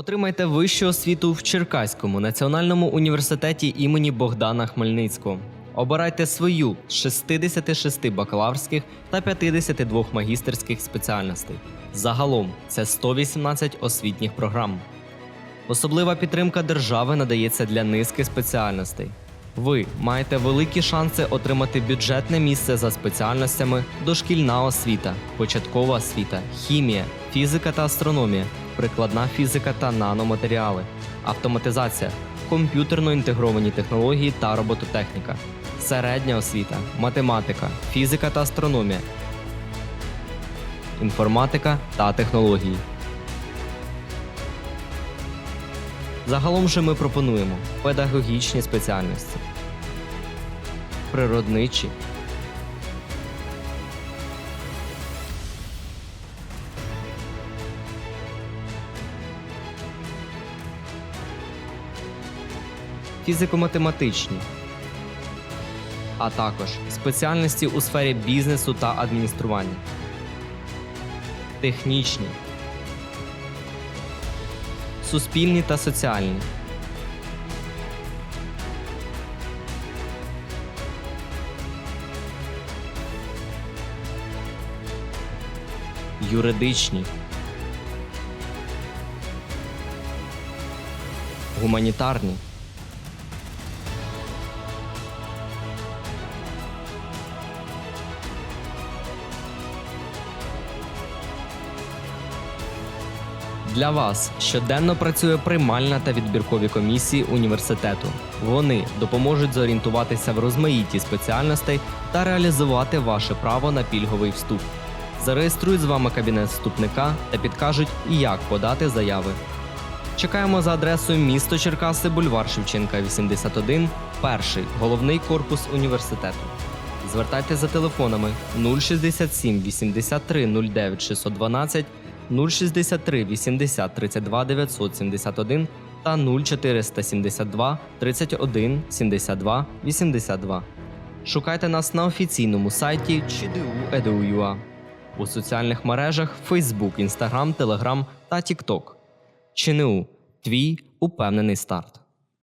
Отримайте вищу освіту в Черкаському національному університеті імені Богдана Хмельницького. Обирайте свою з 66 бакалаврських та 52 магістерських спеціальностей. Загалом це 118 освітніх програм. Особлива підтримка держави надається для низки спеціальностей. Ви маєте великі шанси отримати бюджетне місце за спеціальностями дошкільна освіта, початкова освіта, хімія, фізика та астрономія, прикладна фізика та наноматеріали, автоматизація, комп'ютерно інтегровані технології та робототехніка, середня освіта, математика, фізика та астрономія, інформатика та технології. Загалом же ми пропонуємо педагогічні спеціальності, природничі, фізико-математичні, а також спеціальності у сфері бізнесу та адміністрування, технічні, суспільні та соціальні. Юридичні, гуманітарні, Для вас щоденно працює приймальна та відбіркові комісії університету. Вони допоможуть зорієнтуватися в розмаїтті спеціальностей та реалізувати ваше право на пільговий вступ. Зареєструють з вами кабінет вступника та підкажуть, як подати заяви. Чекаємо за адресою місто Черкаси, бульвар Шевченка, 81, перший головний корпус університету. Звертайтеся за телефонами 067 83 09 612 063 80 32 971 та 0472 31 72 82. Шукайте нас на офіційному сайті чду.edu.ua, у соціальних мережах Facebook, Instagram, Telegram та TikTok. ЧНУ. Твій упевнений старт.